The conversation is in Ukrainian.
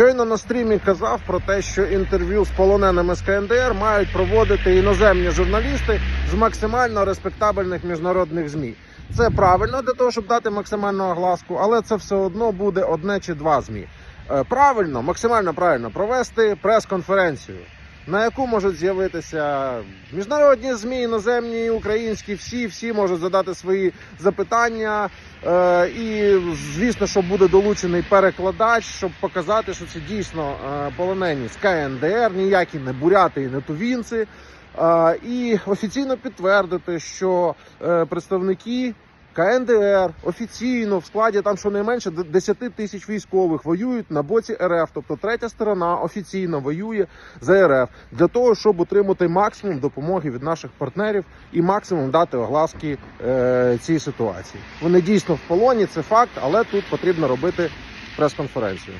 Щойно на стрімі казав про те, що інтерв'ю з полоненими з КНДР мають проводити іноземні журналісти з максимально респектабельних міжнародних змі. Це правильно для того, щоб дати максимальну огласку, але це все одно буде одне чи два змі. Е, Правильно, максимально правильно провести прес-конференцію, на яку можуть з'явитися міжнародні змі, іноземні, українські, всі, всі можуть задати свої запитання. Е, і звісно, що буде долучений перекладач, щоб показати, що це дійсно е, полонені з КНДР, ніякі не буряти і не тувінці. Е, і офіційно підтвердити, що е, представники КНДР офіційно в складі там щонайменше д- 10 тисяч військових воюють на боці РФ, тобто третя сторона офіційно воює за РФ для того, щоб отримати максимум допомоги від наших партнерів і максимум дати огласки е, цій ситуації. Вони дійсно в полоні, це факт, але тут потрібно робити прес-конференцію.